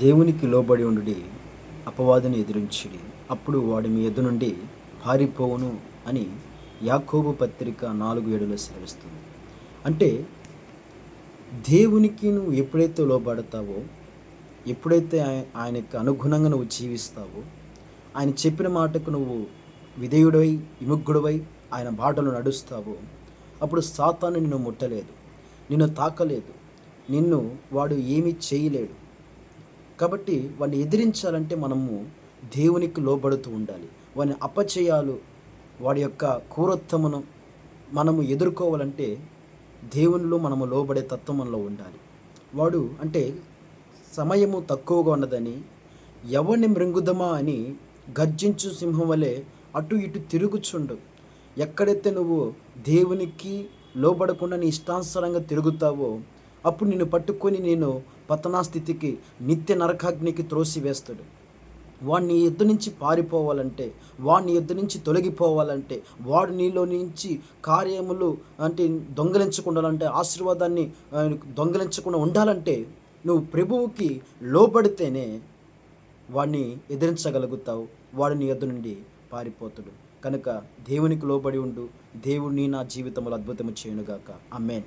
దేవునికి లోబడి ఉండుడి అపవాదిని ఎదిరించుడి అప్పుడు వాడు మీ ఎదు నుండి పారిపోవును అని యాకోబు పత్రిక నాలుగు ఏడులో సెలవిస్తుంది. అంటే దేవునికి నువ్వు ఎప్పుడైతే లోబడతావో ఎప్పుడైతే ఆయనకు అనుగుణంగా నువ్వు జీవిస్తావో ఆయన చెప్పిన మాటకు నువ్వు విధేయుడవై విముగ్గుడవై ఆయన బాటలు నడుస్తావో అప్పుడు సాతాను నిన్ను ముట్టలేదు నిన్ను తాకలేదు నిన్ను వాడు ఏమీ చేయలేడు. కాబట్టి వాడిని ఎదిరించాలంటే మనము దేవునికి లోబడుతూ ఉండాలి. వాని అపచయాలు వాడి యొక్క క్రూరత్వమును మనము ఎదుర్కోవాలంటే దేవునిలో మనము లోబడే తత్వం మనలో ఉండాలి. వాడు అంటే సమయము తక్కువగా ఉన్నదని ఎవరిని మృంగుదమా అని గర్జించు సింహం వలె అటు ఇటు తిరుగుచుండు. ఎక్కడైతే నువ్వు దేవునికి లోబడకుండా నీ ఇష్టానుసారంగా తిరుగుతావో అప్పుడు నిన్ను పట్టుకొని నేను పతనా స్థితికి నిత్య నరకాగ్నికి త్రోసివేస్తాడు. వాడిని ఎద్దు నుంచి పారిపోవాలంటే వాడిని ఎద్దు నుంచి తొలగిపోవాలంటే వాడు నీలో నుంచి కార్యములు అంటే దొంగలించకుండా అంటే ఆశీర్వాదాన్ని దొంగలించకుండా ఉండాలంటే నువ్వు ప్రభువుకి లోబడితేనే వాడిని ఎదిరించగలుగుతావు. వాడు నీ ఎద్దు నుండి పారిపోతాడు. కనుక దేవునికి లోబడి ఉండు. దేవుడిని నా జీవితంలో అద్భుతము చేయనుగాక. అమ్మేన్